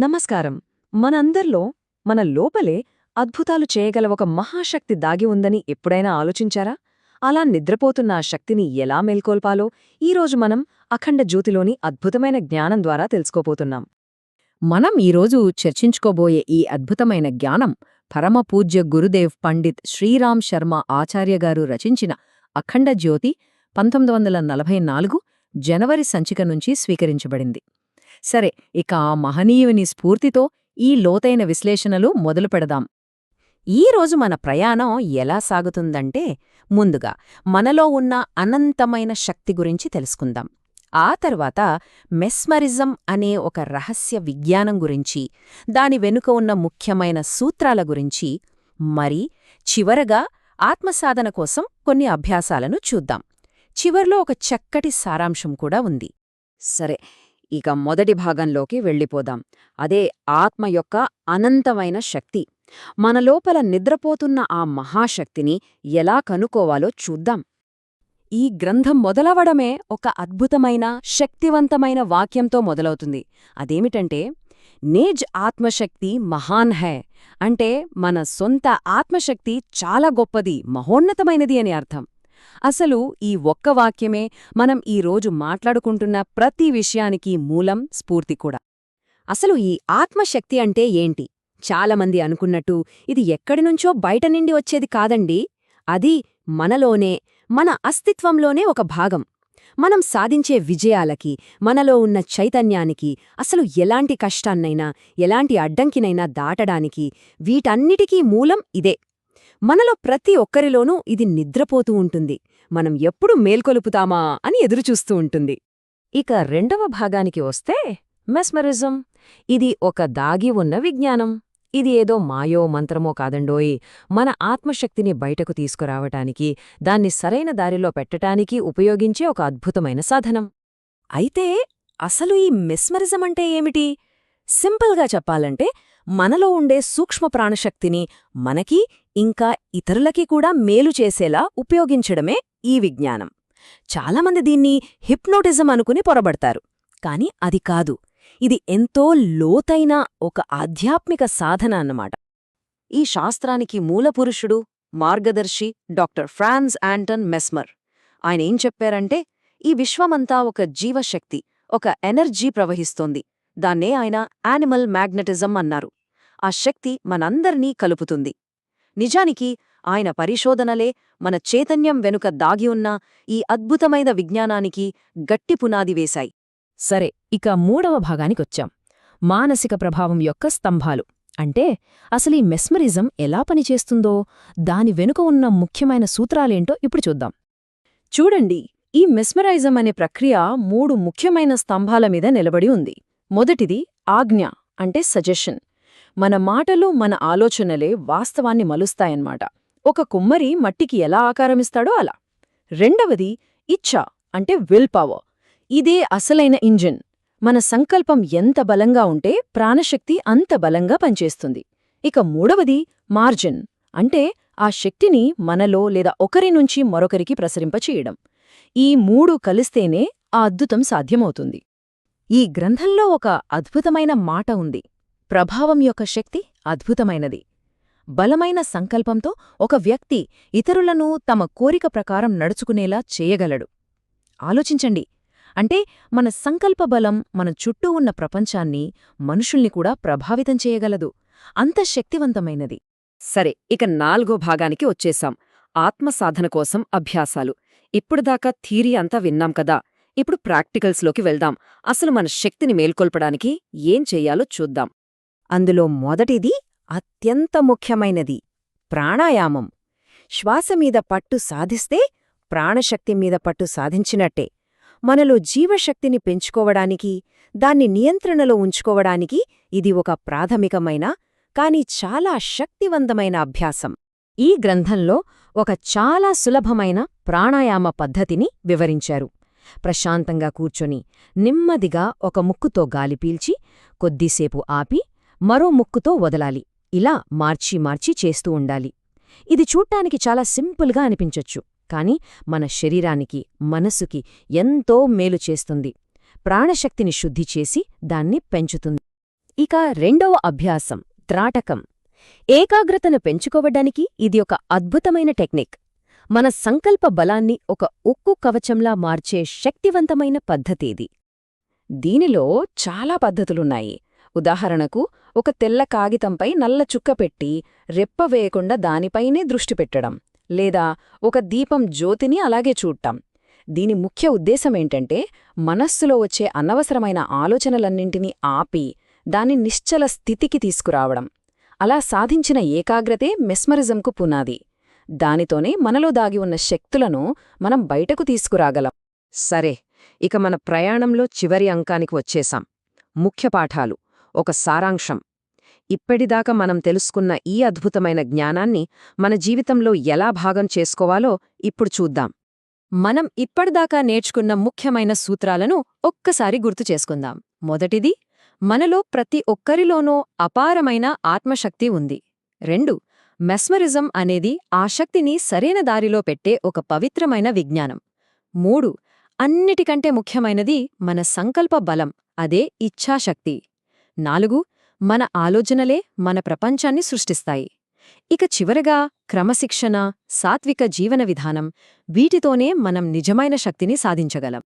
నమస్కారం. మనందర్లో మన లోపలే అద్భుతాలు చేయగల ఒక మహాశక్తి దాగి ఉందని ఎప్పుడైనా ఆలోచించారా? అలా నిద్రపోతున్న ఆ శక్తిని ఎలా మేల్కొల్పాలో ఈరోజు మనం అఖండ జ్యోతిలోని అద్భుతమైన జ్ఞానం ద్వారా తెలుసుకోపోతున్నాం మనం ఈరోజు చర్చించుకోబోయే ఈ అద్భుతమైన జ్ఞానం పరమపూజ్య గురుదేవ్ పండిత్ శ్రీరామ్ శర్మ ఆచార్యగారు రచించిన అఖండ జ్యోతి పంతొమ్మిది వందల నలభై నాలుగు జనవరి సంచిక నుంచి స్వీకరించబడింది. సరే ఇక ఆ మహనీయుని స్ఫూర్తితో ఈ లోతైన విశ్లేషణలు మొదలు పెడదాం. ఈరోజు మన ప్రయాణం ఎలా సాగుతుందంటే ముందుగా మనలో ఉన్న అనంతమైన శక్తి గురించి తెలుసుకుందాం. ఆ తర్వాత మెస్మరిజం అనే ఒక రహస్య విజ్ఞానం గురించి దాని వెనుక ఉన్న ముఖ్యమైన సూత్రాల గురించి మరి చివరగా ఆత్మసాధన కోసం కొన్ని అభ్యాసాలను చూద్దాం. చివర్లో ఒక చక్కటి సారాంశం కూడా ఉంది. సరే ఇక మొదటి భాగంలోకి వెళ్ళిపోదాం. అదే ఆత్మ యొక్క అనంతమైన శక్తి. మన లోపల నిద్రపోతున్న ఆ మహాశక్తిని ఎలా కనుకోవాలో చూద్దాం. ఈ గ్రంథం మొదలవడమే ఒక అద్భుతమైన శక్తివంతమైన వాక్యంతో మొదలవుతుంది. అదేమిటంటే నేజ్ ఆత్మశక్తి మహాన్ హై అంటే మన సొంత ఆత్మశక్తి చాలా గొప్పది మహోన్నతమైనది అని అర్థం. అసలు ఈ ఒక్క వాక్యమే మనం ఈరోజు మాట్లాడుకుంటున్న ప్రతి విషయానికి మూలం స్ఫూర్తి కూడా. అసలు ఈ ఆత్మశక్తి అంటే ఏంటి? చాలామంది అనుకున్నట్టు ఇది ఎక్కడినుంచో బయట నిండి వచ్చేది కాదండి. అది మనలోనే మన అస్తిత్వంలోనే ఒక భాగం. మనం సాధించే విజయాలకి మనలో ఉన్న చైతన్యానికి అసలు ఎలాంటి కష్టాన్నైనా ఎలాంటి అడ్డంకినైనా దాటడానికి వీటన్నిటికీ మూలం ఇదే. మనలో ప్రతి ఒక్కరిలోనూ ఇది నిద్రపోతూ ఉంటుంది. మనం ఎప్పుడు మేల్కొలుపుతామా అని ఎదురుచూస్తూ ఉంటుంది. ఇక రెండవ భాగానికి వస్తే మెస్మరిజం. ఇది ఒక దాగి ఉన్న విజ్ఞానం. ఇది ఏదో మాయో మంత్రమో కాదండోయ్ మన ఆత్మశక్తిని బయటకు తీసుకురావటానికి దాన్ని సరైన దారిలో పెట్టటానికి ఉపయోగించే ఒక అద్భుతమైన సాధనం. అయితే అసలు ఈ మెస్మరిజం అంటే ఏమిటి? సింపుల్గా చెప్పాలంటే మనలో ఉండే సూక్ష్మ ప్రాణశక్తిని మనకి ఇంకా ఇతరులకి కూడా మేలు చేసేలా ఉపయోగించడమే ఈ విజ్ఞానం. చాలామంది దీన్ని హిప్నోటిజం అనుకుని పొరబడతారు. కాని అది కాదు. ఇది ఎంతో లోతైన ఒక ఆధ్యాత్మిక సాధన అన్నమాట. ఈ శాస్త్రానికి మూలపురుషుడు మార్గదర్శి డాక్టర్ ఫ్రాన్స్ యాంటన్ మెస్మర్. ఆయన ఏం చెప్పారంటే ఈ విశ్వమంతా ఒక జీవశక్తి ఒక ఎనర్జీ ప్రవహిస్తోంది. దాన్నే ఆయన యానిమల్ మ్యాగ్నెటిజం అన్నారు. ఆ శక్తి మనందర్నీ కలుపుతుంది. నిజానికి ఆయన పరిశోధనలే మన చైతన్యం వెనుక దాగి ఉన్న ఈ అద్భుతమైన విజ్ఞానానికి గట్టి పునాది వేశాయి. సరే ఇక మూడవ భాగానికొచ్చాం. మానసిక ప్రభావం యొక్క స్తంభాలు. అంటే అసలీ మెస్మరిజం ఎలా పనిచేస్తుందో దాని వెనుక ఉన్న ముఖ్యమైన సూత్రాలేంటో ఇప్పుడు చూద్దాం. చూడండి ఈ మెస్మరైజం అనే ప్రక్రియ మూడు ముఖ్యమైన స్తంభాల మీద నిలబడి ఉంది. మొదటిది ఆజ్ఞ అంటే సజెషన్. మన మాటలు మన ఆలోచనలే వాస్తవాన్ని మలుస్తాయన్నమాట. ఒక కుమ్మరి మట్టికి ఎలా ఆకారమిస్తాడో అలా. రెండవది ఇచ్ఛ అంటే విల్ పవర్ ఇదే అసలైన ఇంజిన్. మన సంకల్పం ఎంత బలంగా ఉంటే ప్రాణశక్తి అంత బలంగా పనిచేస్తుంది. ఇక మూడవది మార్జిన్ అంటే ఆ శక్తిని మనలో లేదా ఒకరి నుంచి మరొకరికి ప్రసరింపచేయడం. ఈ మూడు కలిస్తేనే ఆ అద్భుతం సాధ్యమవుతుంది. ఈ గ్రంథంలో ఒక అద్భుతమైన మాట ఉంది. ప్రభావం యొక్క శక్తి అద్భుతమైనది. బలమైన సంకల్పంతో ఒక వ్యక్తి ఇతరులను తమ కోరిక ప్రకారం నడుచుకునేలా చేయగలడు. ఆలోచించండి. అంటే మన సంకల్ప బలం మన చుట్టూ ఉన్న ప్రపంచాన్ని మనుషుల్ని కూడా ప్రభావితం చేయగలదు. అంత శక్తివంతమైనది. సరే ఇక నాలుగో భాగానికి వచ్చేశాం. ఆత్మసాధన కోసం అభ్యాసాలు. ఇప్పుడుదాకా థీరీ అంతా విన్నాం కదా. ఇప్పుడు ప్రాక్టికల్స్లోకి వెళ్దాం. అసలు మన శక్తిని మేల్కొల్పడానికి ఏం చెయ్యాలో చూద్దాం. అందులో మొదటిది అత్యంత ముఖ్యమైనది ప్రాణాయామం. శ్వాసమీద పట్టు సాధిస్తే ప్రాణశక్తి మీద పట్టు సాధించినట్టే. మనలో జీవశక్తిని పెంచుకోవడానికి దాన్ని నియంత్రణలో ఉంచుకోవడానికి ఇది ఒక ప్రాథమికమైన కాని చాలా శక్తివంతమైన అభ్యాసం. ఈ గ్రంథంలో ఒక చాలా సులభమైన ప్రాణాయామ పద్ధతిని వివరించారు. ప్రశాంతంగా కూర్చొని నెమ్మదిగా ఒక ముక్కుతో గాలి పీల్చి కొద్దిసేపు ఆపి మరో ముక్కుతో వదలాలి. ఇలా మార్చి మార్చి చేస్తూ ఉండాలి. ఇది చూడ్డానికి చాలా సింపుల్గా అనిపించొచ్చు. కాని మన శరీరానికి మనసుకి ఎంతో మేలు చేస్తుంది. ప్రాణశక్తిని శుద్ధి చేసి దాన్ని పెంచుతుంది. ఇక రెండవ అభ్యాసం త్రాటకం. ఏకాగ్రతను పెంచుకోవడానికి ఇది ఒక అద్భుతమైన టెక్నిక్. మన సంకల్ప బలాన్ని ఒక ఉక్కు కవచంలా మార్చే శక్తివంతమైన పద్ధతి ఇది. దీనిలో చాలా పద్ధతులున్నాయి. ఉదాహరణకు ఒక తెల్ల కాగితంపై నల్ల చుక్క పెట్టి రెప్ప వేయకుండా దానిపైనే దృష్టి పెట్టడం లేదా ఒక దీపం జ్యోతిని అలాగే చూడటం. దీని ముఖ్య ఉద్దేశమేంటంటే మనస్సులో వచ్చే అనవసరమైన ఆలోచనలన్నింటినీ ఆపి దాని నిశ్చల స్థితికి తీసుకురావడం. అలా సాధించిన ఏకాగ్రతే మెస్మరిజంకు పునాది. దానితోనే మనలో దాగి ఉన్న శక్తులను మనం బయటకు తీసుకురాగలం. సరే ఇక మన ప్రయాణంలో చివరి అంకానికి వచ్చేశాం. ముఖ్య పాఠాలు. ఒక సారాంశం. ఇప్పటిదాకా మనం తెలుసుకున్న ఈ అద్భుతమైన జ్ఞానాన్ని మన జీవితంలో ఎలా భాగం చేసుకోవాలో ఇప్పుడు చూద్దాం. మనం ఇప్పటిదాకా నేర్చుకున్న ముఖ్యమైన సూత్రాలను ఒక్కసారి గుర్తు చేసుకుందాం. మొదటిది మనలో ప్రతి ఒక్కరిలోనూ అపారమైన ఆత్మశక్తి ఉంది. రెండు మెస్మరిజం అనేది ఆ శక్తిని సరైన దారిలో పెట్టే ఒక పవిత్రమైన విజ్ఞానం. మూడు అన్నిటికంటే ముఖ్యమైనది మన సంకల్ప బలం అదే ఇచ్ఛాశక్తి. నాలుగు మన ఆలోచనలే మన ప్రపంచాన్ని సృష్టిస్తాయి. ఇక చివరగా క్రమశిక్షణ సాత్విక జీవన విధానం వీటితోనే మనం నిజమైన శక్తిని సాధించగలం.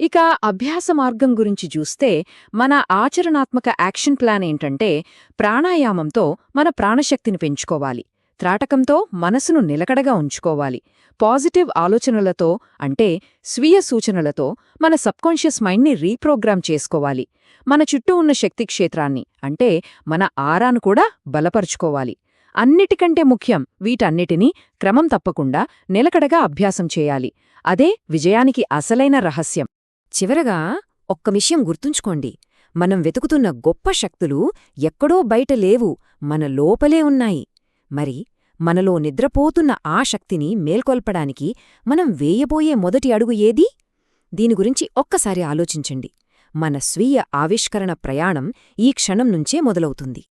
ఇక అభ్యాస మార్గం గురించి చూస్తే మన ఆచరణాత్మక యాక్షన్ ప్లాన్ ఏంటంటే ప్రాణాయామంతో మన ప్రాణశక్తిని పెంచుకోవాలి. త్రాటకంతో మనసును నిలకడగా ఉంచుకోవాలి. పాజిటివ్ ఆలోచనలతో అంటే స్వీయ సూచనలతో మన సబ్కాన్షియస్ మైండ్ని రీప్రోగ్రామ్ చేసుకోవాలి. మన చుట్టూ ఉన్న శక్తి క్షేత్రాన్ని అంటే మన ఆరాను కూడా బలపరుచుకోవాలి. అన్నిటికంటే ముఖ్యం వీటన్నిటినీ క్రమం తప్పకుండా నిలకడగా అభ్యాసం చేయాలి. అదే విజయానికి అసలైన రహస్యం. చివరగా ఒక్క విషయం గుర్తుంచుకోండి. మనం వెతుకుతున్న గొప్ప శక్తులు ఎక్కడో బయట లేవు మన లోపలే ఉన్నాయి. మరి మనలో నిద్రపోతున్న ఆ శక్తిని మేల్కొల్పడానికి మనం వేయబోయే మొదటి అడుగు ఏది? దీని గురించి ఒక్కసారి ఆలోచించండి. మన స్వీయ ఆవిష్కరణ ప్రయాణం ఈ క్షణం నుంచే మొదలవుతుంది.